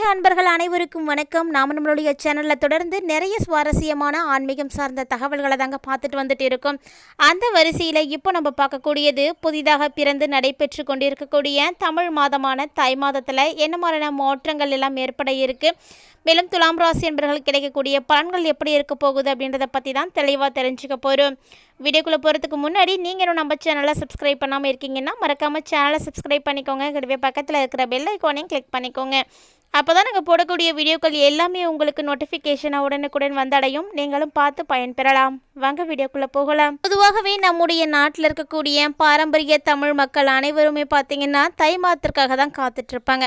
ஆன்மீக அன்பர்கள் அனைவருக்கும் வணக்கம். நாம நம்மளுடைய சேனலில் தொடர்ந்து நிறைய சுவாரஸ்யமான ஆன்மீகம் சார்ந்த தகவல்களை தாங்க பார்த்துட்டு வந்துட்டு இருக்கோம். அந்த வரிசையில் இப்போ நம்ம பார்க்கக்கூடியது புதிதாக பிறந்து நடைபெற்று கொண்டிருக்கக்கூடிய தமிழ் மாதமான தை மாதத்தில் என்ன மாதிரியான மாற்றங்கள் எல்லாம் ஏற்பட இருக்குது மேலும் துலாம் ராசி என்பவர்கள் கிடைக்கக்கூடிய பலன்கள் எப்படி இருக்க போகுது அப்படின்றத பற்றி தான் தெளிவாக தெரிஞ்சுக்க போகிறோம் வீடியோக்குள்ளே போகிறதுக்கு முன்னாடி நீங்கள் நம்ம சேனலை சப்ஸ்கிரைப் பண்ணாமல் இருக்கீங்கன்னா மறக்காமல் சேனலை சப்ஸ்கிரைப் பண்ணிக்கோங்க. கூடவே பக்கத்தில் இருக்கிற பெல் ஐக்கானையும் கிளிக் பண்ணிக்கோங்க. அப்போ தான் நாங்கள் போடக்கூடிய வீடியோக்கள் எல்லாமே உங்களுக்கு நோட்டிஃபிகேஷனாக உடனுக்குடன் வந்தடையும். நீங்களும் பார்த்து பயன்பெறலாம். வாங்க வீடியோக்குள்ளே போகலாம். பொதுவாகவே நம்முடைய நாட்டில் இருக்கக்கூடிய பாரம்பரிய தமிழ் மக்கள் அனைவருமே பார்த்திங்கன்னா தை மாத்திற்காக தான் காத்துட்ருப்பாங்க.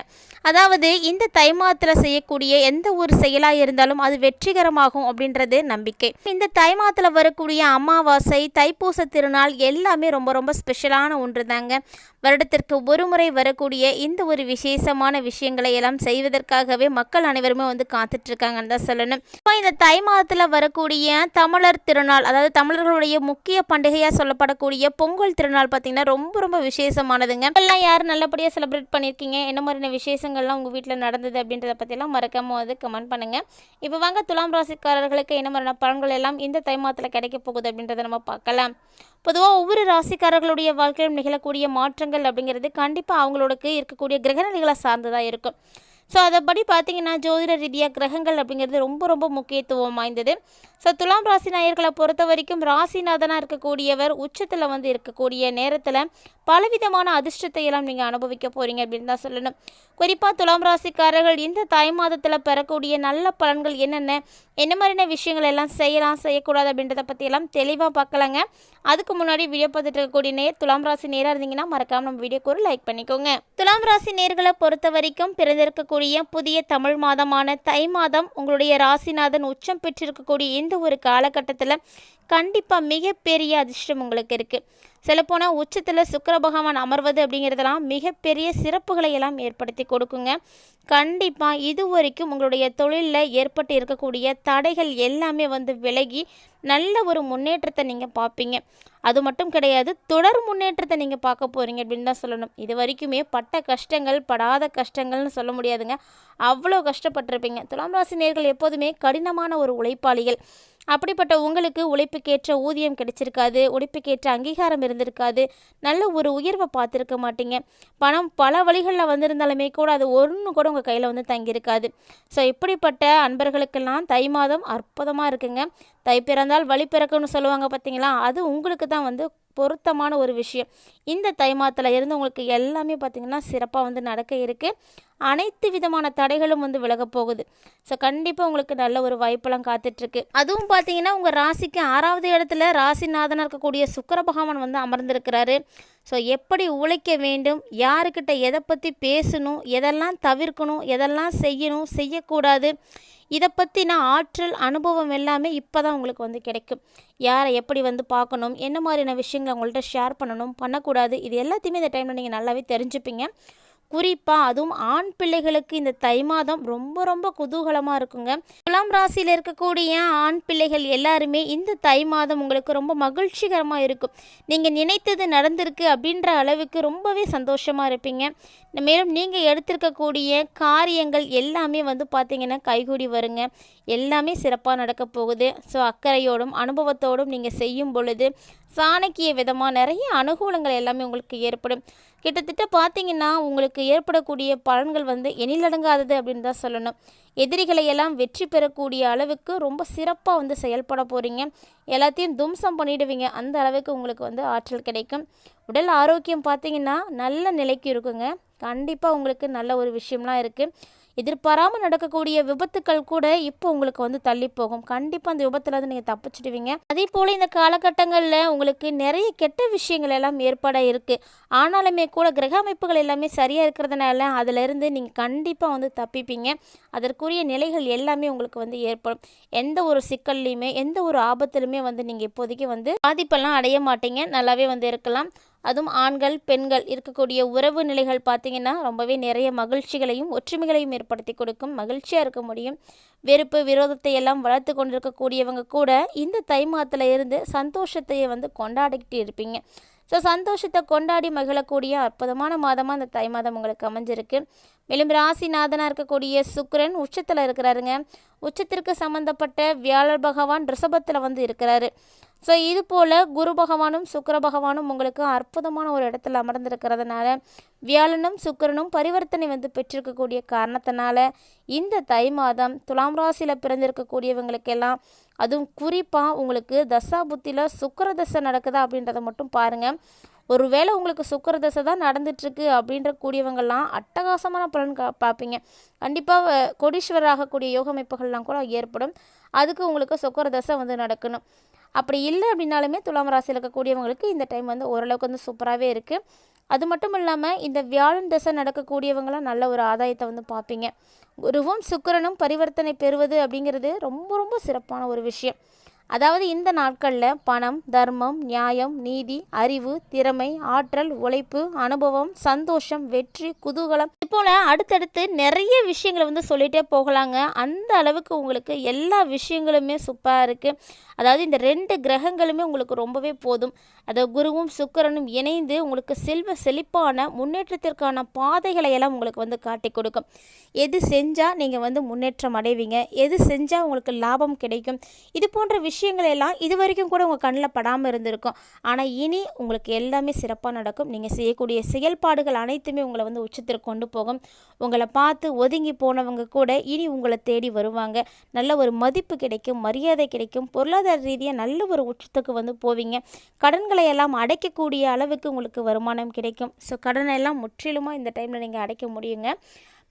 அதாவது இந்த தை மாதத்தில் செய்யக்கூடிய எந்த ஒரு செயலாக இருந்தாலும் அது வெற்றிகரமாகும் அப்படின்றது நம்பிக்கை. இந்த தை மாதத்தில் வரக்கூடிய அமாவாசை தைப்பூச திருநாள் எல்லாமே ரொம்ப ரொம்ப ஸ்பெஷலான ஒன்று தாங்க வருடத்திற்கு ஒரு முறை வரக்கூடிய இந்த ஒரு விசேஷமான விஷயங்களை எல்லாம் செய்வது செய்வதற்காகவே மக்கள் அனைவருமே வந்து காத்துட்டு இருக்காங்கன்னு தான் சொல்லணும். இப்போ இந்த தை மாதத்தில் வரக்கூடிய தமிழர் திருநாள் அதாவது தமிழர்களுடைய முக்கிய பண்டிகையாக சொல்லப்படக்கூடிய பொங்கல் திருநாள் பார்த்தீங்கன்னா ரொம்ப ரொம்ப விசேஷமானதுங்க. எல்லாம் யார் நல்லபடியாக செலிப்ரேட் பண்ணியிருக்கீங்க என்ன மாதிரியான விசேஷங்கள்லாம் உங்கள் வீட்டில் நடந்தது அப்படின்றத பற்றிலாம் மறக்காம வந்து கமெண்ட் பண்ணுங்கள் இப்போ வாங்க துலாம் ராசிக்காரர்களுக்கு என்ன மாதிரியான பலன்கள் எல்லாம் இந்த தை மாதத்தில் கிடைக்க போகுது அப்படின்றத நம்ம பார்க்கலாம். பொதுவாக ஒவ்வொரு ராசிக்காரர்களுடைய வாழ்க்கையிலும் நிகழக்கூடிய மாற்றங்கள் அப்படிங்கிறது கண்டிப்பாக அவங்களோடக்கு இருக்கக்கூடிய கிரகநிலைகளை சார்ந்ததாக இருக்கும். ஸோ அதைப்படி பார்த்தீங்கன்னா ஜோதிட ரீதியாக கிரகங்கள் அப்படிங்கிறது ரொம்ப ரொம்ப முக்கியத்துவம் வாய்ந்தது. ஸோ துலாம் ராசி நாயர்களை பொறுத்த வரைக்கும் ராசிநாதனாக இருக்கக்கூடியவர் உச்சத்தில் வந்து இருக்கக்கூடிய நேரத்தில் பலவிதமான அதிர்ஷ்டத்தை எல்லாம் நீங்கள் அனுபவிக்க போகிறீங்க அப்படின்னு தான் சொல்லணும். குறிப்பாக துலாம் ராசிக்காரர்கள் இந்த தாய் மாதத்தில் பெறக்கூடிய நல்ல பலன்கள் என்னென்ன என்ன மாதிரியான விஷயங்கள் எல்லாம் செய்யலாம் செய்யக்கூடாது அப்படின்றத பற்றியெல்லாம் தெளிவாக பார்க்கலாங்க. அதுக்கு முன்னாடி வீடியோ பார்த்துட்டு இருக்கக்கூடிய நேர் துலாம் ராசி நேராக இருந்தீங்கன்னா மறக்காமல் நம்ம வீடியோக்கு ஒரு லைக் பண்ணிக்கோங்க. துலாம் ராசி நேர்களை பொறுத்த வரைக்கும் பிறந்திருக்கக்கூடிய புதிய தமிழ் மாதமான தை மாதம் உங்களுடைய ராசிநாதன் உச்சம் பெற்றிருக்கக்கூடிய இந்த ஒரு காலகட்டத்தில் கண்டிப்பாக மிகப்பெரிய அதிர்ஷ்டம் உங்களுக்கு இருக்குது சொல்லப்போனால் உச்சத்தில் சுக்கர பகவான் அமர்வது அப்படிங்கிறதெல்லாம் மிகப்பெரிய சிறப்புகளை எல்லாம் ஏற்படுத்தி கொடுக்குங்க. கண்டிப்பாக இது வரைக்கும் உங்களுடைய தொழிலில் ஏற்பட்டு இருக்கக்கூடிய தடைகள் எல்லாமே வந்து விலகி நல்ல ஒரு முன்னேற்றத்தை நீங்கள் பார்ப்பீங்க. அது மட்டும் கிடையாது தொடர் முன்னேற்றத்தை நீங்கள் பார்க்க போகிறீங்க அப்படின்னு தான் சொல்லணும். இது வரைக்குமே பட்ட கஷ்டங்கள் படாத கஷ்டங்கள்னு சொல்ல முடியாதுங்க. அவ்வளோ கஷ்டப்பட்டிருப்பீங்க. துலாம் ராசி நேர்கள் எப்போதுமே கடினமான ஒரு உழைப்பாளிகள். அப்படிப்பட்ட உங்களுக்கு உழைப்புக்கேற்ற ஊதியம் கிடைச்சிருக்காது உழைப்புக்கேற்ற அங்கீகாரம் இருந்திருக்காது. நல்ல ஒரு உயர்வை பார்த்துருக்க மாட்டீங்க. பணம் பல வழிகளில் வந்திருந்தாலுமே கூட அது ஒன்று கூட உங்கள் கையில் வந்து தங்கியிருக்காது. ஸோ இப்படிப்பட்ட அன்பர்களுக்கெல்லாம் தை மாதம் அற்புதமாக இருக்குங்க. தை பிறந்தால் வழி பிறக்கும்னு சொல்லுவாங்க பார்த்தீங்களா? அது உங்களுக்கு தான் வந்து பொருத்தமான ஒரு விஷயம். இந்த தை மாதத்தில் இருந்து உங்களுக்கு எல்லாமே பார்த்திங்கன்னா சிறப்பாக வந்து நடக்க இருக்குது அனைத்து விதமான தடைகளும் வந்து விலக போகுது. ஸோ கண்டிப்பாக உங்களுக்கு நல்ல ஒரு வாய்ப்பெல்லாம் காத்துட்ருக்கு. அதுவும் பார்த்தீங்கன்னா உங்கள் ராசிக்கு ஆறாவது இடத்துல ராசிநாதனாக இருக்கக்கூடிய சுக்கர பகவான் வந்து அமர்ந்திருக்கிறாரு. ஸோ எப்படி உழைக்க வேண்டும்? யாருக்கிட்ட எதை பற்றி பேசணும்? எதெல்லாம் தவிர்க்கணும்? எதெல்லாம் செய்யணும்? செய்யக்கூடாது? இதை பற்றின ஆற்றல் அனுபவம் எல்லாமே இப்போ தான் உங்களுக்கு வந்து கிடைக்கும். யாரை எப்படி வந்து பார்க்கணும் என்ன மாதிரியான விஷயங்களை உங்கள்கிட்ட ஷேர் பண்ணணும் பண்ணக்கூடாது இது எல்லாத்தையுமே இந்த டைமில் நீங்கள் நல்லாவே தெரிஞ்சுப்பீங்க. குறிப்பாக அதுவும் ஆண் பிள்ளைகளுக்கு இந்த தை மாதம் ரொம்ப ரொம்ப குதூகலமாக இருக்குங்க. துலாம் ராசியில் இருக்கக்கூடிய ஆண் பிள்ளைகள் எல்லாருமே இந்த தை மாதம் உங்களுக்கு ரொம்ப மகிழ்ச்சிகரமாக இருக்கும். நீங்கள் நினைத்தது நடந்திருக்கு அப்படின்ற அளவுக்கு ரொம்பவே சந்தோஷமாக இருப்பீங்க. மேலும் நீங்கள் எடுத்திருக்கக்கூடிய காரியங்கள் எல்லாமே வந்து பார்த்தீங்கன்னா கைகூடி வருங்க. எல்லாமே சிறப்பாக நடக்க போகுது. ஸோ அக்கறையோடும் அனுபவத்தோடும் நீங்கள் செய்யும் பொழுது சாணக்கிய விதமாக நிறைய அனுகூலங்கள் எல்லாமே உங்களுக்கு ஏற்படும். கிட்டத்தட்ட பார்த்தீங்கன்னா உங்களுக்கு ஏற்படக்கூடிய பலன்கள் வந்து எண்ணிலடங்காதது அப்படின்னு தான் சொல்லணும். எதிரிகளை எல்லாம் வெற்றி பெறக்கூடிய அளவுக்கு ரொம்ப சிறப்பாக வந்து செயல்பட போகிறீங்க எல்லாத்தையும் தும்சம் பண்ணிடுவீங்க. அந்த அளவுக்கு உங்களுக்கு வந்து ஆற்றல் கிடைக்கும். உடல் ஆரோக்கியம் பார்த்தீங்கன்னா நல்ல நிலைக்கு இருக்குங்க. கண்டிப்பாக உங்களுக்கு நல்ல ஒரு விஷயம்லாம் இருக்குது எதிர்பாராமல் நடக்கக்கூடிய விபத்துக்கள் கூட இப்போ உங்களுக்கு வந்து தள்ளி போகும் கண்டிப்பாக அந்த விபத்துல இருந்து நீங்கள் தப்பிச்சிடுவீங்க. அதே போல் இந்த காலகட்டங்களில் உங்களுக்கு நிறைய கெட்ட விஷயங்கள் எல்லாம் ஏற்பட இருக்குது ஆனாலுமே கூட கிரக அமைப்புகள் எல்லாமே சரியாக இருக்கிறதுனால அதிலிருந்து நீங்கள் கண்டிப்பாக வந்து தப்பிப்பீங்க. அதற்குரிய நிலைகள் எல்லாமே உங்களுக்கு வந்து ஏற்படும். எந்த ஒரு சிக்கல்லையுமே எந்த ஒரு ஆபத்துலையுமே வந்து நீங்கள் இப்போதைக்கு வந்து பாதிப்பெல்லாம் அடைய மாட்டீங்க. நல்லாவே வந்து இருக்கலாம். அதுவும் ஆண்கள் பெண்கள் இருக்கக்கூடிய உறவு நிலைகள் பார்த்தீங்கன்னா ரொம்பவே நிறைய மகிழ்ச்சிகளையும் ஒற்றுமைகளையும் ஏற்படுத்தி கொடுக்கும். மகிழ்ச்சியாக இருக்க முடியும். வெறுப்பு விரோதத்தை எல்லாம் வளர்த்து கொண்டிருக்கக்கூடியவங்க கூட இந்த தை மாதத்தில் இருந்து சந்தோஷத்தையே வந்து கொண்டாடிக்கிட்டு இருப்பீங்க. ஸோ சந்தோஷத்தை கொண்டாடி மகிழக்கூடிய அற்புதமான மாதமாக அந்த தை மாதம் உங்களுக்கு அமைஞ்சிருக்கு. மேலும் ராசிநாதனாக இருக்கக்கூடிய சுக்கிரன் உச்சத்தில் இருக்கிறாருங்க. உச்சத்திற்கு சம்மந்தப்பட்ட வியாழர் பகவான் ரிஷபத்தில் வந்து இருக்கிறாரு. ஸோ இது போல் குரு பகவானும் சுக்கர பகவானும் உங்களுக்கு அற்புதமான ஒரு இடத்துல அமர்ந்திருக்கிறதுனால வியாழனும் சுக்கிரனும் பரிவர்த்தனை வந்து பெற்றிருக்கக்கூடிய காரணத்தினால இந்த தை மாதம் துலாம் ராசியில் பிறந்திருக்கக்கூடியவங்களுக்கெல்லாம் அதுவும் குறிப்பாக உங்களுக்கு தசா புத்தியில் சுக்கர தசை நடக்குதா அப்படின்றத மட்டும் பாருங்கள் ஒருவேளை உங்களுக்கு சுக்கர தசை தான் நடந்துட்டுருக்கு அப்படின்ற கூடியவங்கள்லாம் அட்டகாசமான பலன் கா பார்ப்பீங்க கண்டிப்பாக கோடீஸ்வரர் ஆகக்கூடிய யோக அமைப்புகள்லாம் கூட ஏற்படும். அதுக்கு உங்களுக்கு சுக்கர தசை வந்து நடக்கணும். அப்படி இல்லை அப்படின்னாலுமே துலாம் ராசியில் இருக்கக்கூடியவங்களுக்கு இந்த டைம் வந்து ஓரளவுக்கு வந்து சூப்பராகவே இருக்குது அது மட்டும் இல்லாமல் இந்த வியாழன் தசை நடக்கக்கூடியவங்களாம் நல்ல ஒரு ஆதாயத்தை வந்து பார்ப்பீங்க. குருவும் சுக்கிரனும் பரிவர்த்தனை பெறுவது அப்படிங்கிறது ரொம்ப ரொம்ப சிறப்பான ஒரு விஷயம். அதாவது இந்த நாட்களில் பணம் தர்மம் நியாயம் நீதி அறிவு திறமை ஆற்றல் உழைப்பு அனுபவம் சந்தோஷம் வெற்றி குதூகலம் போல் அடுத்தடுத்து நிறைய விஷயங்களை வந்து சொல்லிகிட்டே போகலாங்க. அந்த அளவுக்கு உங்களுக்கு எல்லா விஷயங்களுமே சூப்பராக இருக்குது அதாவது இந்த ரெண்டு கிரகங்களுமே உங்களுக்கு ரொம்பவே போதும். அதாவது குருவும் சுக்கரனும் இணைந்து உங்களுக்கு செல்வ செழிப்பான முன்னேற்றத்திற்கான பாதைகளை எல்லாம் உங்களுக்கு வந்து காட்டி கொடுக்கும். எது செஞ்சால் நீங்கள் வந்து முன்னேற்றம் அடைவீங்க? எது செஞ்சால் உங்களுக்கு லாபம் கிடைக்கும்? இது போன்ற விஷயங்கள் எல்லாம் இது வரைக்கும் கூட உங்கள் கண்ணில் படாமல் இருந்திருக்கும். ஆனால் இனி உங்களுக்கு எல்லாமே சிறப்பாக நடக்கும். நீங்கள் செய்யக்கூடிய செயல்பாடுகள் அனைத்துமே உங்களை வந்து உச்சத்திற்கு கொண்டு போகும். உங்களை பார்த்து ஒதுங்கி போனவங்க கூட இனி உங்களை தேடி வருவாங்க. நல்ல ஒரு மதிப்பு கிடைக்கும் மரியாதை கிடைக்கும் பொருளாதார ரீதியாக நல்ல ஒரு உச்சத்துக்கு வந்து போவீங்க. கடன்களை எல்லாம் அடைக்கக்கூடிய அளவுக்கு உங்களுக்கு வருமானம் கிடைக்கும். ஸோ கடனை எல்லாம் முற்றிலுமாக இந்த டைமில் நீங்கள் அடைக்க முடியுங்க.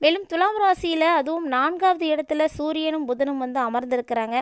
மேலும் துலாம் ராசியில் அதுவும் நான்காவது இடத்துல சூரியனும் புதனும் வந்து அமர்ந்திருக்கிறாங்க.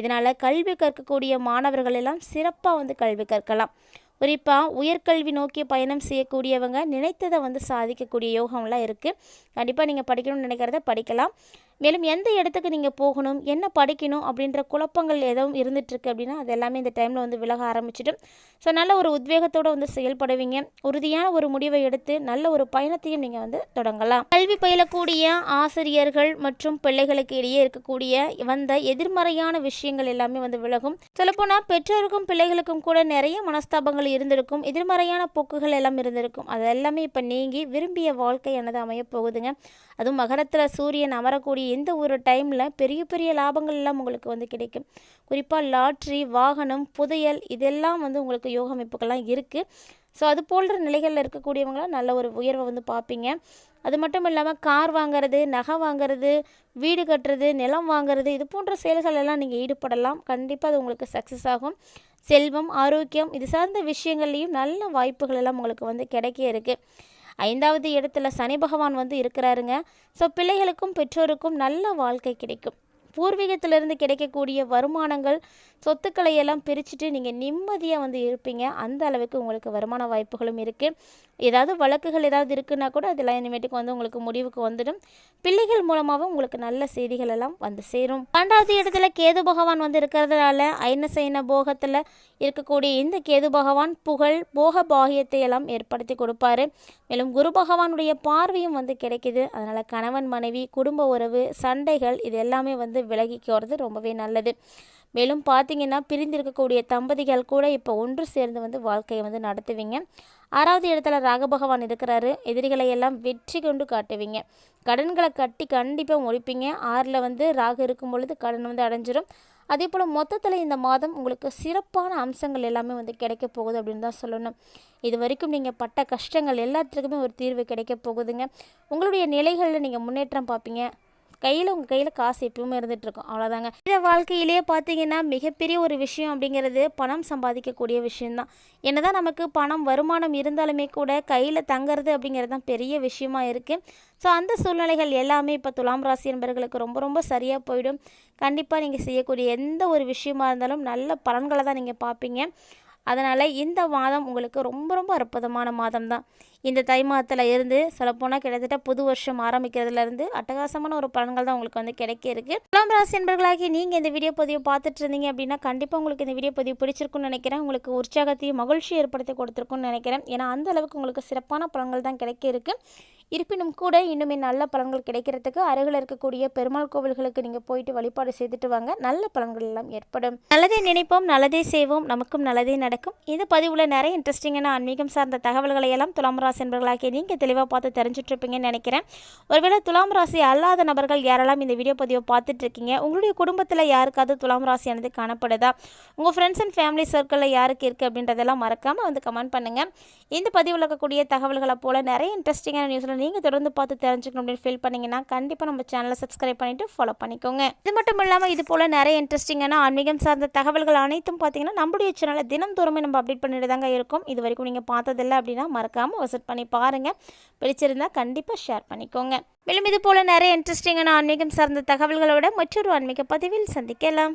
இதனால் கல்வி கற்கக்கூடிய மாணவர்கள் எல்லாம் சிறப்பாக வந்து கல்வி கற்கலாம். குறிப்பாக உயர்கல்வி நோக்கிய பயணம் செய்யக்கூடியவங்க நினைத்ததை வந்து சாதிக்கக்கூடிய யோகம்லாம் இருக்குது கண்டிப்பாக நீங்கள் படிக்கணும்னு நினைக்கிறத படிக்கலாம். மேலும் எந்த இடத்துக்கு நீங்கள் போகணும் என்ன படிக்கணும் அப்படின்ற குழப்பங்கள் எதுவும் இருந்துகிட்ருக்கு அப்படின்னா அது எல்லாமே இந்த டைமில் வந்து விலக ஆரம்பிச்சிடும் ஸோ நல்ல ஒரு உத்வேகத்தோடு வந்து செயல்படுவீங்க. உறுதியான ஒரு முடிவை எடுத்து நல்ல ஒரு பயணத்தையும் நீங்கள் வந்து தொடங்கலாம். கல்வி பயிலக்கூடிய ஆசிரியர்கள் மற்றும் பிள்ளைகளுக்கு இடையே இருக்கக்கூடிய வந்த எதிர்மறையான விஷயங்கள் எல்லாமே வந்து விலகும். சொல்லப்போனால் பெற்றோருக்கும் பிள்ளைகளுக்கும் கூட நிறைய மனஸ்தாபங்கள் இருந்திருக்கும். எதிர்மறையான போக்குகள் எல்லாம் இருந்திருக்கும். அது எல்லாமே இப்போ நீங்கி விரும்பிய வாழ்க்கையானது அமையப் போகுதுங்க அதுவும் மகரத்தில் சூரியன் அமரக்கூடிய எந்த ஒரு டைமில் பெரிய பெரிய லாபங்கள் எல்லாம் உங்களுக்கு வந்து கிடைக்கும். குறிப்பாக லாட்ரி வாகனம் புதையல் இதெல்லாம் வந்து உங்களுக்கு யோக அமைப்புகள்லாம் இருக்குது ஸோ அது போன்ற நிலைகளில் இருக்கக்கூடியவங்களாம் நல்ல ஒரு உயர்வை வந்து பார்ப்பீங்க. அது மட்டும் இல்லாமல் கார் வாங்குறது நகை வாங்குறது வீடு கட்டுறது நிலம் வாங்குறது இது போன்ற செயல்கள் எல்லாம் நீங்கள் ஈடுபடலாம். கண்டிப்பாக அது உங்களுக்கு சக்ஸஸ் ஆகும். செல்வம் ஆரோக்கியம் இது சார்ந்த விஷயங்கள்லேயும் நல்ல வாய்ப்புகள் எல்லாம் உங்களுக்கு வந்து கிடைக்க இருக்குது ஐந்தாவது இடத்துல சனி பகவான் வந்து இருக்கிறாருங்க. ஸோ பிள்ளைகளுக்கும் பெற்றோருக்கும் நல்ல வாழ்க்கை கிடைக்கும். பூர்வீகத்திலிருந்து கிடைக்கக்கூடிய வருமானங்கள் சொத்துக்களை எல்லாம் பிரிச்சுட்டு நீங்கள் நிம்மதியாக வந்து இருப்பீங்க. அந்த அளவுக்கு உங்களுக்கு வருமான வாய்ப்புகளும் இருக்குது ஏதாவது வழக்குகள் ஏதாவது இருக்குன்னா கூட அதெல்லாம் இனிமேட்டுக்கு வந்து உங்களுக்கு முடிவுக்கு வந்துடும். பிள்ளைகள் மூலமாகவும் உங்களுக்கு நல்ல செய்திகள் எல்லாம் வந்து சேரும். பன்னெண்டாவது இடத்துல கேது பகவான் வந்து இருக்கிறதுனால ஐநசைன போகத்தில் இருக்கக்கூடிய இந்த கேது பகவான் புகழ் போக பாகியத்தை எல்லாம் ஏற்படுத்தி கொடுப்பாரு. மேலும் குரு பகவானுடைய பார்வையும் வந்து கிடைக்குது. அதனால் கணவன் மனைவி குடும்ப உறவு சண்டைகள் இது எல்லாமே வந்து விலகிக்கிறது ரொம்பவே நல்லது. மேலும் பார்த்தீங்கன்னா பிரிந்திருக்கக்கூடிய தம்பதிகள் கூட இப்போ ஒன்று சேர்ந்து வந்து வாழ்க்கையை வந்து நடத்துவீங்க. ஆறாவது இடத்துல ராகபகவான் இருக்கிறாரு. எதிரிகளை எல்லாம் வெற்றி கொண்டு காட்டுவீங்க. கடன்களை கட்டி கண்டிப்பாக முடிப்பீங்க ஆறில் வந்து ராகு இருக்கும் பொழுது கடன் வந்து அடைஞ்சிரும். அதே போல் மொத்தத்தில் இந்த மாதம் உங்களுக்கு சிறப்பான அம்சங்கள் எல்லாமே வந்து கிடைக்க போகுது அப்படின்னு தான் சொல்லணும். இது வரைக்கும் நீங்கள் பட்ட கஷ்டங்கள் எல்லாத்துக்குமே ஒரு தீர்வு கிடைக்க போகுதுங்க. உங்களுடைய நிலைகளில் நீங்கள் முன்னேற்றம் பார்ப்பீங்க. கையில் உங்கள் கையில் காசு எப்பவுமே இருந்துகிட்ருக்கும் அவ்வளோதாங்க இந்த வாழ்க்கையிலேயே பார்த்தீங்கன்னா மிகப்பெரிய ஒரு விஷயம் அப்படிங்கிறது பணம் சம்பாதிக்கக்கூடிய விஷயந்தான் என்னதான் நமக்கு பணம் வருமானம் இருந்தாலுமே கூட கையில் தங்கிறது அப்படிங்கிறது தான் பெரிய விஷயமா இருக்குது ஸோ அந்த சூழ்நிலைகள் எல்லாமே இப்போ துலாம் ராசி என்பவர்களுக்கு ரொம்ப ரொம்ப சரியாக போயிடும். கண்டிப்பாக நீங்கள் செய்யக்கூடிய எந்த ஒரு விஷயமா இருந்தாலும் நல்ல பலன்களை தான் நீங்கள் பார்ப்பீங்க அதனால் இந்த மாதம் உங்களுக்கு ரொம்ப ரொம்ப அற்புதமான மாதம் தான் இந்த தை மாதத்தில் இருந்து சொல்லப்போனால் கிட்டத்தட்ட புது வருஷம் ஆரம்பிக்கிறதுலேருந்து அட்டகாசமான ஒரு பலன்கள் தான் உங்களுக்கு வந்து கிடைக்க இருக்குது துலாம் ராசி என்பர்களாகி நீங்கள் இந்த வீடியோ பதிவு பார்த்துட்டு இருந்தீங்க அப்படின்னா கண்டிப்பாக உங்களுக்கு இந்த வீடியோ பதிவு பிடிச்சிருக்குன்னு நினைக்கிறேன். உங்களுக்கு உற்சாகத்தையும் மகிழ்ச்சி ஏற்படுத்தி கொடுத்துருக்குன்னு நினைக்கிறேன். ஏன்னா அந்த அளவுக்கு உங்களுக்கு சிறப்பான பலன்கள் தான் கிடைக்க இருக்கு. இருப்பினும் கூட இன்னுமே நல்ல பலன்கள் கிடைக்கிறதுக்கு அருகில் இருக்கக்கூடிய பெருமாள் கோவில்களுக்கு நீங்கள் போயிட்டு வழிபாடு செய்துட்டு வாங்க. நல்ல பலன்கள் எல்லாம் ஏற்படும். நல்லதே நினைப்போம் நல்லதே செய்வோம். நமக்கும் நல்லதே நடக்கும். இந்த பதிவில் நிறைய இன்ட்ரெஸ்டிங்கான ஆன்மீகம் சார்ந்த தகவல்களை எல்லாம் துலாம் ராசி என்பர்களாகிய நீங்கள் தெளிவாக பார்த்து தெரிஞ்சிட்ருப்பீங்கன்னு நினைக்கிறேன். ஒருவேளை துலாம் ராசி அல்லாத நபர்கள் யாரெல்லாம் இந்த வீடியோ பதிவை பார்த்துட்டு இருக்கீங்க உங்களுடைய குடும்பத்தில் யாருக்காவது துலாம் ராசியானது காணப்படுதா? உங்கள் ஃப்ரெண்ட்ஸ் அண்ட் ஃபேமிலி சர்க்கிளில் யாருக்கு இருக்குது அப்படின்றதெல்லாம் மறக்காமல் வந்து கமெண்ட் பண்ணுங்கள் இந்த பதிவில் இருக்கக்கூடிய தகவல்களை போல் நிறைய இன்ட்ரெஸ்டிங்கான நியூஸில் நீங்கள் தொடர்ந்து பார்த்து தெரிஞ்சுக்கணும் அப்படின்னு ஃபீல் பண்ணீங்கன்னா கண்டிப்பாக நம்ம சேனலை சப்ஸ்கிரைப் பண்ணிவிட்டு ஃபாலோ பண்ணிக்கோங்க. இது மட்டும் இல்லாமல் இது போல் நிறைய இன்ட்ரெஸ்டிங்கான ஆன்மீகம் சார்ந்த தகவல்கள் அனைத்தும் பார்த்தீங்கன்னா நம்முடைய சேனலை தினந்தோறுமே நம்ம அப்டேட் பண்ணிட்டு தாங்க இருக்கும். இது வரைக்கும் நீங்கள் பார்த்ததில்லை அப்படின்னா மறக்காமல் விசிட் பண்ணி பாருங்கள் பிடிச்சிருந்தால் கண்டிப்பாக ஷேர் பண்ணிக்கோங்க. மேலும் இது போல் நிறைய இன்ட்ரெஸ்டிங்கான ஆன்மீகம் சார்ந்த தகவல்களோட மற்றொரு ஆன்மீக பதிவில் சந்திக்கலாம்.